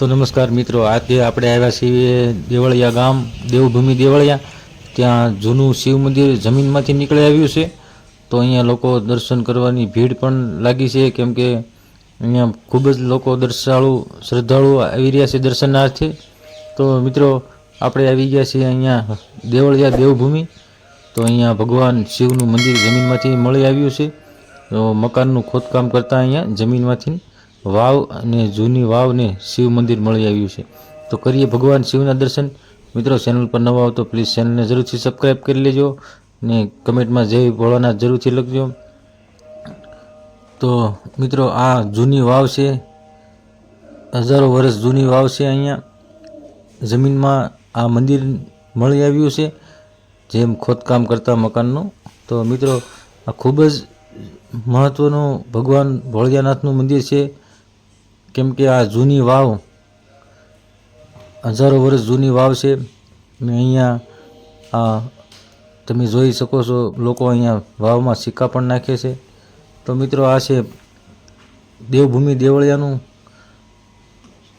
તો નમસ્કાર મિત્રો, આજે આપણે આવ્યા છીએ દેવળિયા ગામ, દેવભૂમિ દેવળિયા. ત્યાં જૂનું શિવ મંદિર જમીનમાંથી નીકળી આવ્યું છે. તો અહીંયા લોકો દર્શન કરવાની ભીડ પણ લાગી છે, કેમ કે અહીંયા ખૂબ જ લોકો દર્શાળુ, શ્રદ્ધાળુ આવી રહ્યા છે દર્શનાર્થે. તો મિત્રો, આપણે આવી ગયા છીએ અહીંયા દેવળિયા દેવભૂમિ. તો અહીંયા ભગવાન શિવનું મંદિર જમીનમાંથી મળી આવ્યું છે. તો મકાનનું ખોદકામ કરતાં અહીંયા જમીનમાંથી વાવ અને જૂની વાવને શિવ મંદિર મળી આવ્યું છે. તો કરીએ ભગવાન શિવના દર્શન. મિત્રો ચેનલ પર નવા હો તો પ્લીઝ ચેનલને જરૂરથી સબસ્ક્રાઈબ કરી લેજો ને કમેન્ટમાં જય ભોળાનાથ જરૂરથી લખજો. તો મિત્રો, આ જૂની વાવ છે. હજારો વર્ષ જૂની વાવ છે અહીંયા. જમીનમાં આ મંદિર મળી આવ્યું છે. જેમ ખોદકામ કરતા મકાનનું. તો મિત્રો, આ ખૂબ જ મહત્ત્વનું ભગવાન ભોળિયાનાથનું મંદિર છે. કેમ કે આ જૂની વાવ, હજારો વર્ષ જૂની વાવ છે. ને અહીંયા, આ, તમે જોઈ શકો છો, લોકો અહીંયા વાવમાં સિક્કા પણ નાખે છે. તો મિત્રો, આ છે દેવભૂમિ દેવળિયાનું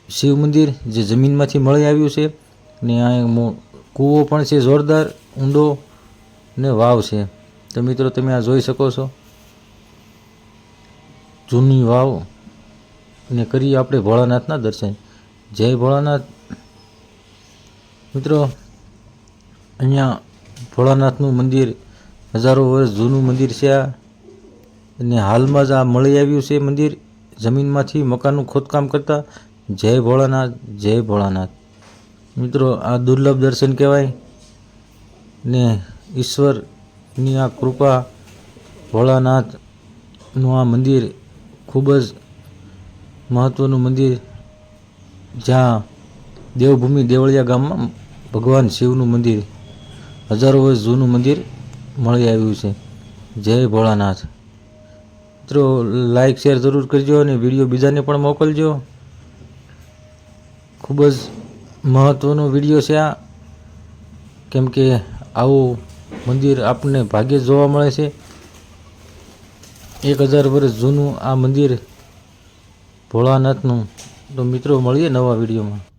શિવ મંદિર, જે જમીનમાંથી મળી આવ્યું છે. ને મો- કૂવો પણ છે જોરદાર, ઊંડો ને વાવ છે. તો મિત્રો, તમે આ જોઈ શકો છો. જૂની વાવ ને કરીએ આપણે ભોળાનાથના દર્શન. જય ભોળાનાથ. મિત્રો, અહીંયા ભોળાનાથનું મંદિર હજારો વર્ષ જૂનું મંદિર છે અને હાલમાં જ આ મળી આવ્યું છે મંદિર. જમીનમાંથી મકાનનું ખોદકામ કરતા જય ભોળાનાથ જય ભોળાનાથ. મિત્રો, આ દુર્લભ દર્શન કહેવાય. ને ઈશ્વરની આ કૃપા ભોળાનાથનું આ મંદિર ખૂબ જ મહત્ત્વનું મંદિર જ્યાં દેવભૂમિ દેવળિયા ગામમાં ભગવાન શિવનું મંદિર, હજારો વર્ષ જૂનું મંદિર મળી આવ્યું છે. જય ભોળાનાથ. મિત્રો લાઈક શેર જરૂર કરજો અને વીડિયો બીજાને પણ મોકલજો. ખૂબ જ મહત્ત્વનો વીડિયો છે આ. કેમ કે આવું મંદિર આપણને ભાગ્યે જોવા મળે છે. એક હજાર વર્ષ જૂનું આ મંદિર ભોળાનાથનું તો મિત્રો મળીએ નવા વિડીયોમાં.